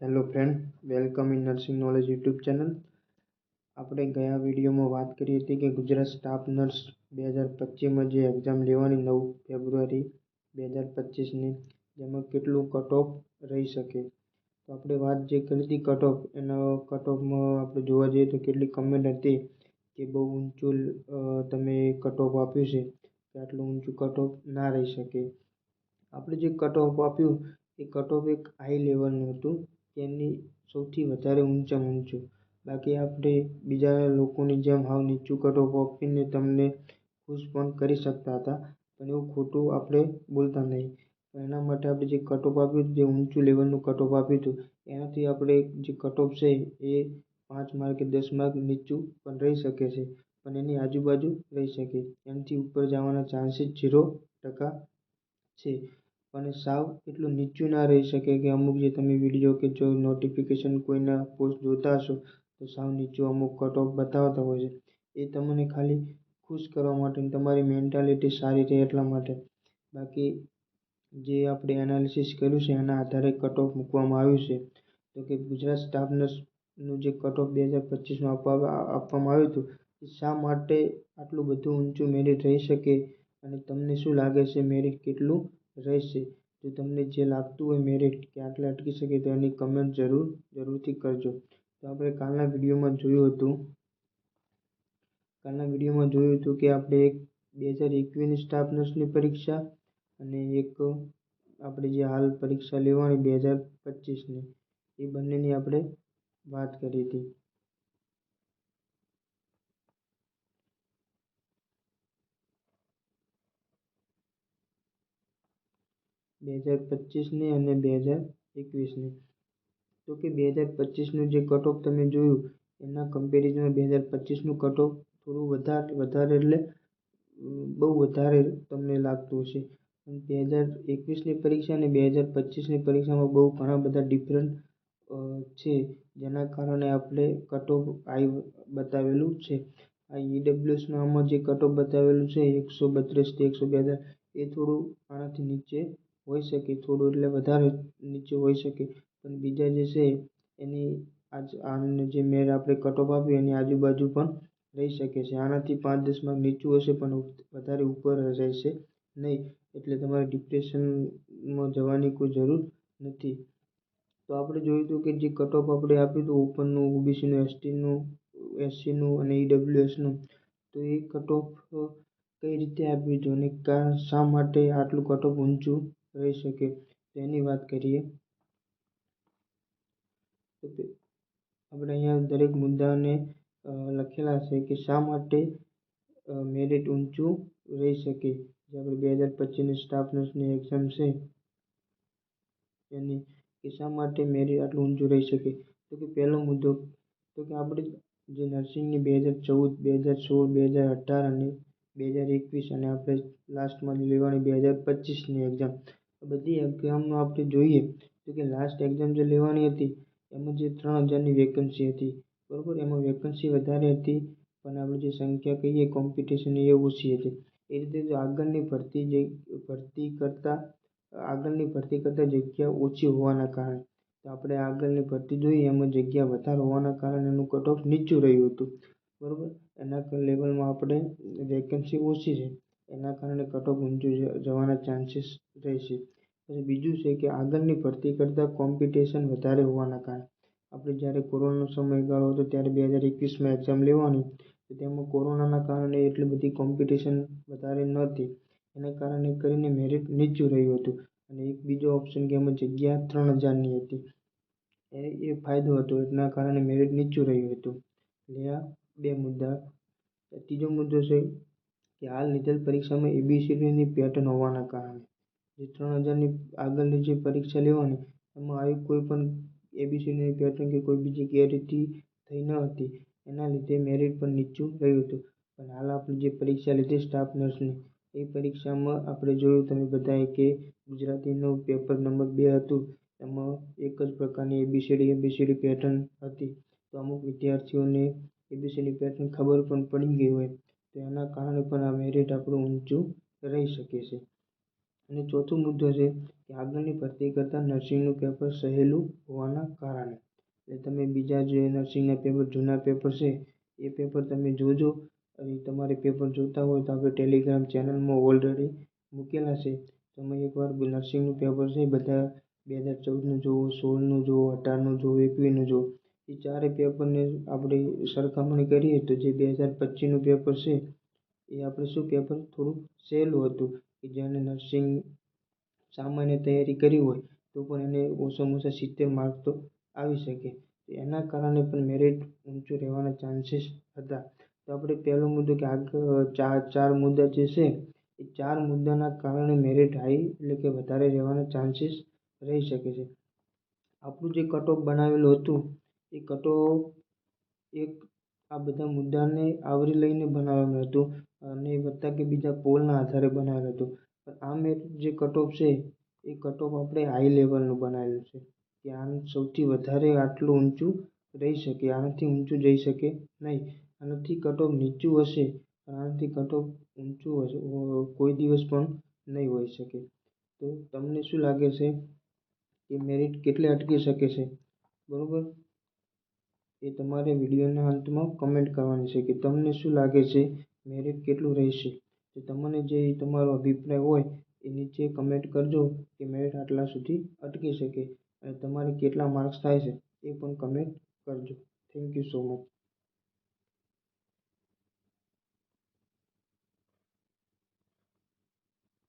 Hello friend welcome in nursing knowledge YouTube channel આપણે ગયા વિડીયોમાં વાત કરી હતી કે ગુજરાત સ્ટાફ નર્સ બે હજાર પચીસમાં જે એક્ઝામ લેવાની નવ ફેબ્રુઆરી બે હજાર પચીસની, જેમાં કેટલું કટ ઓફ રહી શકે. તો આપણે વાત જે કરી હતી કટ ઓફ એના કટ ઓફમાં આપણે જોવા જઈએ તો કેટલી કમેન્ટ હતી કે બહુ ઊંચું તમે કટ ઓફ આપ્યું છે, કે આટલું ઊંચું કટ ઓફ ના રહી શકે. આપણે જે કટ ઓફ આપ્યું, એ કટ ઓફ એક હાઈ લેવલનું હતું. એની સૌથી વધારે ઊંચામાં ઊંચું. બાકી આપણે બીજા લોકોની જેમ હાવ નીચું કટ ઓફ તમને ખુશ પણ કરી શકતા હતા, પણ એવું ખોટું આપણે બોલતા નહીં. એના માટે આપણે જે કટ ઓફ આપ્યું જે ઊંચું લેવલનું કટ ઓફ આપ્યું હતું, એનાથી આપણે જે કટ ઓફ છે એ પાંચ માર્ક કે દસ માર્ક નીચું પણ રહી શકે છે, પણ એની આજુબાજુ રહી શકે. એનાથી ઉપર જવાના ચાન્સીસ ઝીરો ટકા છે. અને સાવ એટલું નીચું ના રહી શકે કે અમુક જે તમે વીડિયો કે જો નોટિફિકેશન કોઈના પોસ્ટ જોતા હશો, તો સાવ નીચું અમુક કટ ઓફ બતાવતા હોય છે. એ તમને ખાલી ખુશ કરવા માટે તમારી મેન્ટાલિટી સારી રહે એટલા માટે. બાકી જે આપણે એનાલિસિસ કર્યું છે, એના આધારે કટ ઓફ મૂકવામાં આવ્યું છે. તો કે ગુજરાત સ્ટાફ નર્સનું જે કટ ઓફ બે હજાર પચીસમાં આપવામાં આવ્યું હતું, એ શા માટે આટલું બધું ઊંચું મેરિટ રહી શકે? અને તમને શું લાગે છે મેરિટ કેટલું? રહેશે. જો તમને જે લાગતું હોય મેરિટ કે આટલે અટકી શકે તો એની કમેન્ટ જરૂર, જરૂરથી કરજો. તો આપણે કાલના વિડીયોમાં જોયું હતું, કાલના વિડીયોમાં જોયું હતું કે આપણે એક બે હજાર એકવીસની સ્ટાફ નર્સની પરીક્ષા અને એક આપણે જે હાલ પરીક્ષા લેવાની બે હજાર પચીસની, એ બંનેની આપણે વાત કરી હતી. બે હજાર પચીસની અને બે હજાર એકવીસની. તો કે બે હજાર પચીસનું જે કટ તમે જોયું, એના કમ્પેરિઝનમાં બે હજાર પચીસનું કટ થોડું વધારે વધારે એટલે બહુ વધારે તમને લાગતું હશે. બે હજાર એકવીસની પરીક્ષા અને બે હજાર પચીસની પરીક્ષામાં બહુ ઘણા બધા ડિફરન્ટ છે, જેના કારણે આપણે કટ ઓફ હાઈ બતાવેલું છે. આ ઈડબ્લ્યુએસમાં આમાં જે કટ બતાવેલું છે, એકસો બત્રીસથી એકસો બે હજાર એ થોડું આનાથી નીચે હોઈ શકે, થોડું એટલે વધારે નીચે હોઈ શકે. પણ બીજા જે છે, એની આજ, આને જે મેર આપણે કટઓફ આપ્યું એની આજુબાજુ પણ રહી શકે છે. આનાથી પાંચ દસ માર્ક નીચું હશે, પણ વધારે ઉપર રહેશે નહીં. એટલે તમારે ડિપ્રેશનમાં જવાની કોઈ જરૂર નથી. તો આપણે જોયું હતું કે જે કટઓફ આપણે આપ્યું હતું ઓપનનું ઓબીસીનું, એસટીનું, એસસીનું અને ઈડબ્લ્યુએસનું, તો એ કટઓફ કઈ રીતે આપ્યું હતું અને શા માટે આટલું કટઓફ ઊંચું રહી શકે. તેની વાત કરીએ આપણે અહીંયા દરેક મુદ્દાને લખેલા છે કે શા માટે મેરિટ ઊંચું રહી શકે. જે આપણે બે હજાર પચીસની સ્ટાફ નર્સની એક્ઝામ છે. એની કે શા માટે મેરિટ આટલું ઊંચું રહી શકે. તો કે પહેલો મુદ્દો, તો કે આપણે જે નર્સિંગની બે હજાર ચૌદ, બે હજાર સોળ, બે હજાર અઢાર અને બે હજાર એકવીસ અને આપણે લાસ્ટમાં લેવાની બે હજાર પચીસની એક્ઝામ બધી એક્ઝામમાં આપણે જોઈએ તો કે લાસ્ટ એક્ઝામ જે લેવાની હતી, એમાં જે ત્રણ હજારની વેકન્સી હતી. બરાબર? એમાં વેકન્સી વધારે હતી, પણ આપણે જે સંખ્યા કહીએ કોમ્પિટિશન એ ઓછી હતી. એ રીતે જો આગળની ભરતી જે, ભરતી કરતાં, આગળની ભરતી કરતાં જગ્યા ઓછી હોવાના કારણે, તો આપણે આગળની ભરતી જોઈએ, એમાં જગ્યા વધારે હોવાના કારણે એનું કટ ઓફ નીચું રહ્યું હતું. બરાબર? એના લેવલમાં આપણે વેકન્સી ઓછી છે. એના કારણે કટ ઓફ ઊંચું જવાના ચાન્સીસ રહેશે. પછી બીજું છે કે આગળની ભરતી કરતાં કોમ્પિટિશન વધારે હોવાના કારણે. આપણે જ્યારે કોરોનાનો સમયગાળો હતો ત્યારે બે હજાર એકવીસમાં એક્ઝામ લેવાની, તો તેમાં કોરોનાના કારણે એટલી બધી કોમ્પિટિશન વધારે નહોતી. એના કારણે કરીને મેરિટ નીચું રહ્યું હતું. અને એક બીજો ઓપ્શન કે એમાં જગ્યા ત્રણ હજારની હતી. એ એ ફાયદો હતો. એના કારણે મેરિટ નીચું રહ્યું હતું. એટલે આ બે મુદ્દા. ત્રીજો મુદ્દો છે કે હાલ લીધેલ પરીક્ષામાં એબીસીડીની પેટર્ન હોવાના કારણે. જે ત્રણ હજારની આગળની જે પરીક્ષા લેવાની, એમાં આવી કોઈ પણ એબીસીડીની પેટર્ન કે કોઈ બીજી ગેરરીતિ થઈ ન હતી. એના લીધે મેરિટ પણ નીચું રહ્યું હતું. પણ હાલ આપણે જે પરીક્ષા લીધી સ્ટાફ નર્સની એ પરીક્ષામાં આપણે જોયું તમે બધાએ કે ગુજરાતીનું પેપર નંબર બે હતું. એમાં એક જ પ્રકારની એબીસીડી એબીસીડી પેટર્ન હતી. તો અમુક વિદ્યાર્થીઓને એબીસીડી પેટર્ન ખબર પણ પડી ગઈ હોય. તો એના કારણે પણ આ મેરિટ આપણું ઊંચું રહી શકે છે. અને ચોથો મુદ્દો છે કે આગળની ભરતી કરતાં નર્સિંગનું પેપર સહેલું હોવાના કારણે. એટલે તમે બીજા જે નર્સિંગના પેપર, જૂના પેપર છે, એ પેપર તમે જોજો. અને તમારે પેપર જોતા હોય તો આપણે ટેલિગ્રામ ચેનલમાં ઓલરેડી મૂકેલા છે. તમે એકવાર નર્સિંગનું પેપર છે બધા બે હજાર ચૌદનું જુઓ, સોળનું જુઓ, અઢારનું જુઓ, એકવીસનું જુઓ. એ ચારે પેપરને આપણે સરખામણી કરીએ તો જે બે હજાર પચીસનું પેપર છે, એ આપણે શું પેપર થોડુંક સહેલું હતું કે જેને નર્સિંગ સામાન્ય તૈયારી કરી હોય તો પણ એને ઓછામાં ઓછા સિત્તેર માર્ક તો આવી શકે. એના કારણે પણ મેરિટ ઊંચું રહેવાના ચાન્સીસ હતા. તો આપણે પહેલો મુદ્દો કે આગળ ચાર ચાર મુદ્દા જે છે, એ ચાર મુદ્દાના કારણે મેરિટ હાઈ એટલે કે વધારે રહેવાના ચાન્સીસ રહી શકે છે. આપણું જે કટ બનાવેલું હતું એ કટ એક આ બધા મુદ્દાને આવરી લઈને બનાવેલું હતું અને વત્તા કે બીજા પોલના આધારે બનાવેલું હતું. પણ આ મેરિટ જે કટઓફ છે, એ કટઓફ આપણે હાઈ લેવલનું બનાવેલું છે. કે આમ સૌથી વધારે આટલું ઊંચું રહી શકે, આનાથી ઊંચું જઈ શકે નહીં. આનાથી કટઓફ નીચું હશે, પણ આનાથી કટઓફ ઊંચું હશે કોઈ દિવસ પણ નહીં હોઈ શકે. તો તમને શું લાગે છે? કે મેરિટ કેટલે અટકી શકે છે? બરાબર? એ તમારે વિડીયોના અંતમાં કમેન્ટ કરવાની છે કે તમને શું લાગે છે મેરિટ કેટલું રહેશે? તો તમને જે તમારો અભિપ્રાય હોય એ નીચે કમેન્ટ કરજો કે મેરિટ આટલા સુધી અટકી શકે અને તમારે કેટલા માર્ક્સ થાય છે એ પણ કમેન્ટ કરજો. Thank you so much